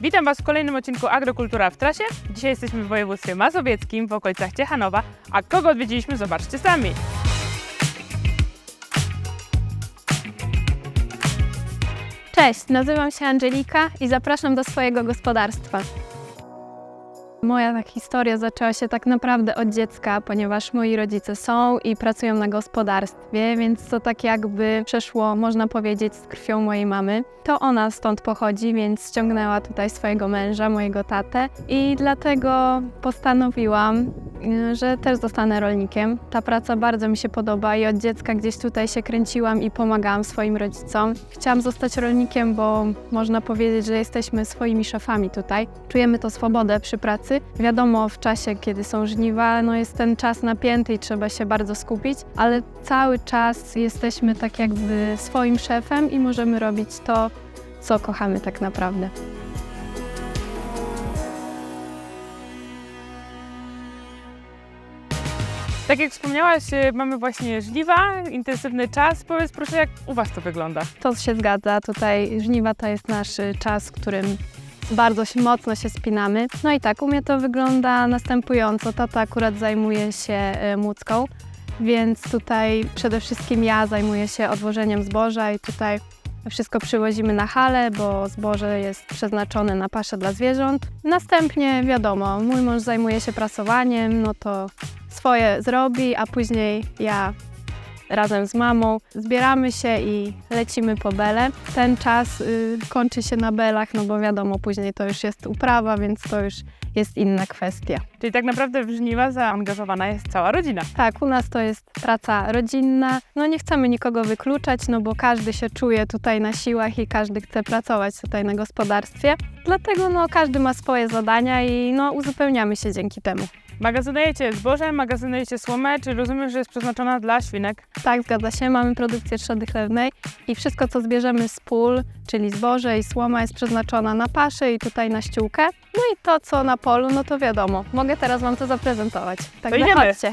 Witam Was w kolejnym odcinku Agrokultura w trasie. Dzisiaj jesteśmy w województwie mazowieckim, w okolicach Ciechanowa, a kogo odwiedziliśmy zobaczcie sami. Cześć, nazywam się Angelika i zapraszam do swojego gospodarstwa. Moja historia zaczęła się tak naprawdę od dziecka, ponieważ moi rodzice są i pracują na gospodarstwie, więc to tak jakby przeszło, można powiedzieć, z krwią mojej mamy. To ona stąd pochodzi, więc ściągnęła tutaj swojego męża, mojego tatę i dlatego postanowiłam, y, że też zostanę rolnikiem. Ta praca bardzo mi się podoba i od dziecka gdzieś tutaj się kręciłam i pomagałam swoim rodzicom. Chciałam zostać rolnikiem, bo można powiedzieć, że jesteśmy swoimi szefami tutaj. Czujemy to swobodę przy pracy. Wiadomo, w czasie, kiedy są żniwa, no jest ten czas napięty i trzeba się bardzo skupić, ale cały czas jesteśmy tak jakby swoim szefem i możemy robić to, co kochamy tak naprawdę. Tak jak wspomniałaś, y, mamy właśnie żniwa, intensywny czas. Powiedz proszę, jak u Was to wygląda? To się zgadza. Tutaj żniwa to jest nasz y, czas, w którym bardzo się, mocno się spinamy. No i tak, u mnie to wygląda następująco. Tata akurat zajmuje się y, młódzką, więc tutaj przede wszystkim ja zajmuję się odwożeniem zboża i tutaj wszystko przywozimy na halę, bo zboże jest przeznaczone na paszę dla zwierząt. Następnie wiadomo, mój mąż zajmuje się prasowaniem, no to swoje zrobi, a później ja razem z mamą. Zbieramy się i lecimy po bele. Ten czas y, kończy się na belach, no bo wiadomo, później to już jest uprawa, więc to już jest inna kwestia. Czyli tak naprawdę w żniwa zaangażowana jest cała rodzina. Tak, u nas to jest praca rodzinna. No nie chcemy nikogo wykluczać, no bo każdy się czuje tutaj na siłach i każdy chce pracować tutaj na gospodarstwie. Dlatego no każdy ma swoje zadania i no uzupełniamy się dzięki temu. Magazynujecie zboże, magazynujecie słomę, czy rozumiem, że jest przeznaczona dla świnek? Tak, zgadza się. Mamy produkcję trzody chlewnej i wszystko, co zbierzemy z pól, czyli zboże i słoma, jest przeznaczona na paszę i tutaj na ściółkę. No i to, co na polu, no to wiadomo. Mogę teraz Wam to zaprezentować. Idziemy. chodźcie.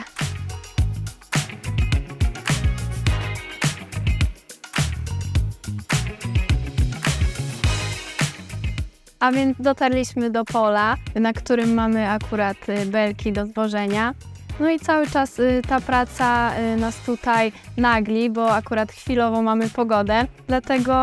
A więc dotarliśmy do pola, na którym mamy akurat y, belki do zwożenia. No i cały czas y, ta praca y, nas tutaj nagli, bo akurat chwilowo mamy pogodę. Dlatego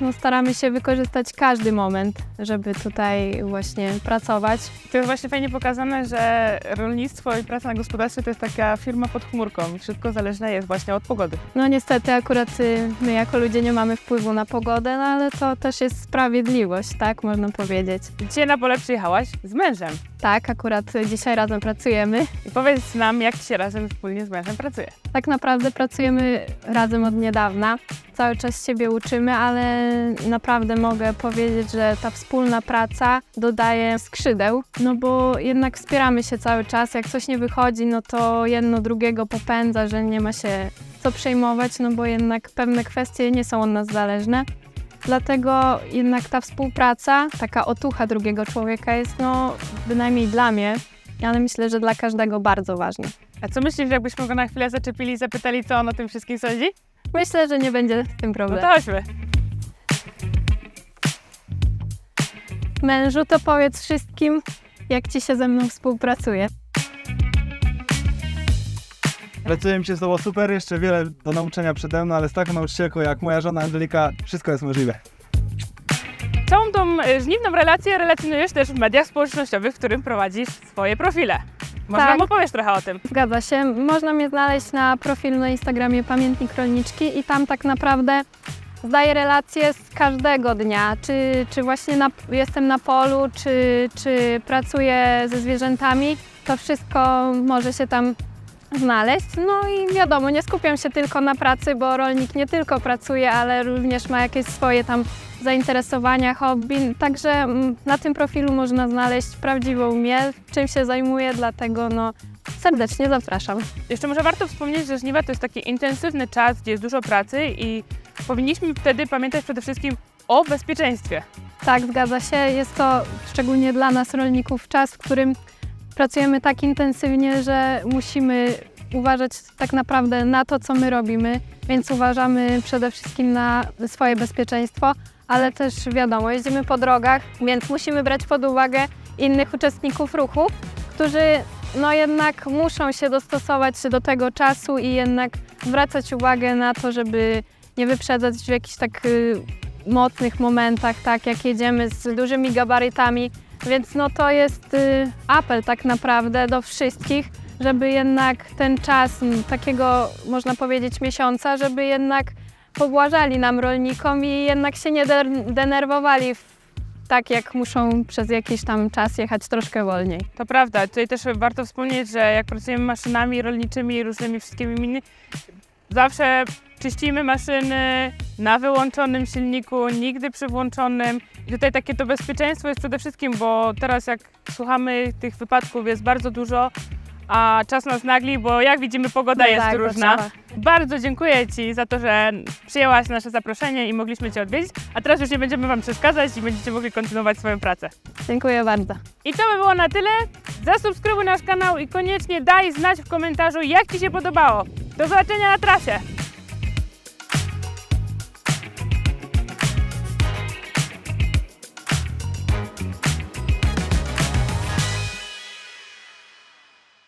no, staramy się wykorzystać każdy moment, żeby tutaj właśnie pracować. To jest właśnie fajnie pokazane, że rolnictwo i praca na gospodarstwie to jest taka firma pod chmurką. Wszystko zależne jest właśnie od pogody. No niestety akurat y, my jako ludzie nie mamy wpływu na pogodę, no ale to też jest sprawiedliwość, tak można powiedzieć. Dzisiaj na pole przyjechałaś z mężem. Tak, akurat dzisiaj razem pracujemy. I powiedz jak się razem wspólnie z mężem pracuje. Tak naprawdę pracujemy razem od niedawna. Cały czas siebie uczymy, ale naprawdę mogę powiedzieć, że ta wspólna praca dodaje skrzydeł, no bo jednak wspieramy się cały czas. Jak coś nie wychodzi, no to jedno drugiego popędza, że nie ma się co przejmować, no bo jednak pewne kwestie nie są od nas zależne. Dlatego jednak ta współpraca, taka otucha drugiego człowieka jest, no bynajmniej dla mnie, ale myślę, że dla każdego bardzo ważna. A co myślisz, jakbyśmy go na chwilę zaczepili i zapytali, co on o tym wszystkim sądzi? Myślę, że nie będzie z tym No problemu. to chodźmy. Mężu, to powiedz wszystkim, jak ci się ze mną współpracuje. Pracuje mi się z tobą super, jeszcze wiele do nauczenia przede mną, ale z taką nauczycielką jak moja żona Angelika, wszystko jest możliwe. Całą tą e, żniwną relację relacjonujesz też w mediach społecznościowych, w którym prowadzisz swoje profile. Może Tak. nam opowiesz trochę o tym. Zgadza się. Można mnie znaleźć na profilu na Instagramie Pamiętnik Rolniczki i tam tak naprawdę zdaję relacje z każdego dnia. Czy, czy właśnie na, jestem na polu, czy, czy pracuję ze zwierzętami. To wszystko może się tam znaleźć. No i wiadomo, nie skupiam się tylko na pracy, bo rolnik nie tylko pracuje, ale również ma jakieś swoje tam zainteresowania, hobby. Także mm, na tym profilu można znaleźć prawdziwą mnie, czym się zajmuję, dlatego no serdecznie zapraszam. Jeszcze może warto wspomnieć, że żniwa to jest taki intensywny czas, gdzie jest dużo pracy i powinniśmy wtedy pamiętać przede wszystkim o bezpieczeństwie. Tak, zgadza się. Jest to szczególnie dla nas rolników czas, w którym pracujemy tak intensywnie, że musimy uważać tak naprawdę na to, co my robimy, więc uważamy przede wszystkim na swoje bezpieczeństwo, ale też wiadomo, jeździmy po drogach, więc musimy brać pod uwagę innych uczestników ruchu, którzy no jednak muszą się dostosować do tego czasu i jednak zwracać uwagę na to, żeby nie wyprzedzać w jakichś tak y, mocnych momentach, tak jak jedziemy z dużymi gabarytami. Więc no to jest y, apel tak naprawdę do wszystkich, żeby jednak ten czas takiego, można powiedzieć, miesiąca, żeby jednak pobłażali nam rolnikom i jednak się nie de- denerwowali tak, jak muszą przez jakiś tam czas jechać troszkę wolniej. To prawda. Tutaj też warto wspomnieć, że jak pracujemy maszynami rolniczymi i różnymi wszystkimi innymi, zawsze czyścimy maszyny na wyłączonym silniku, nigdy przy włączonym. I tutaj takie to bezpieczeństwo jest przede wszystkim, bo teraz jak słuchamy tych wypadków jest bardzo dużo, a czas nas nagli, bo jak widzimy pogoda No jest tak, różna. Bardzo dziękuję Ci za to, że przyjęłaś nasze zaproszenie i mogliśmy Cię odwiedzić. A teraz już nie będziemy Wam przeszkadzać i będziecie mogli kontynuować swoją pracę. Dziękuję bardzo. I to by było na tyle. Zasubskrybuj nasz kanał i koniecznie daj znać w komentarzu, jak Ci się podobało. Do zobaczenia na trasie!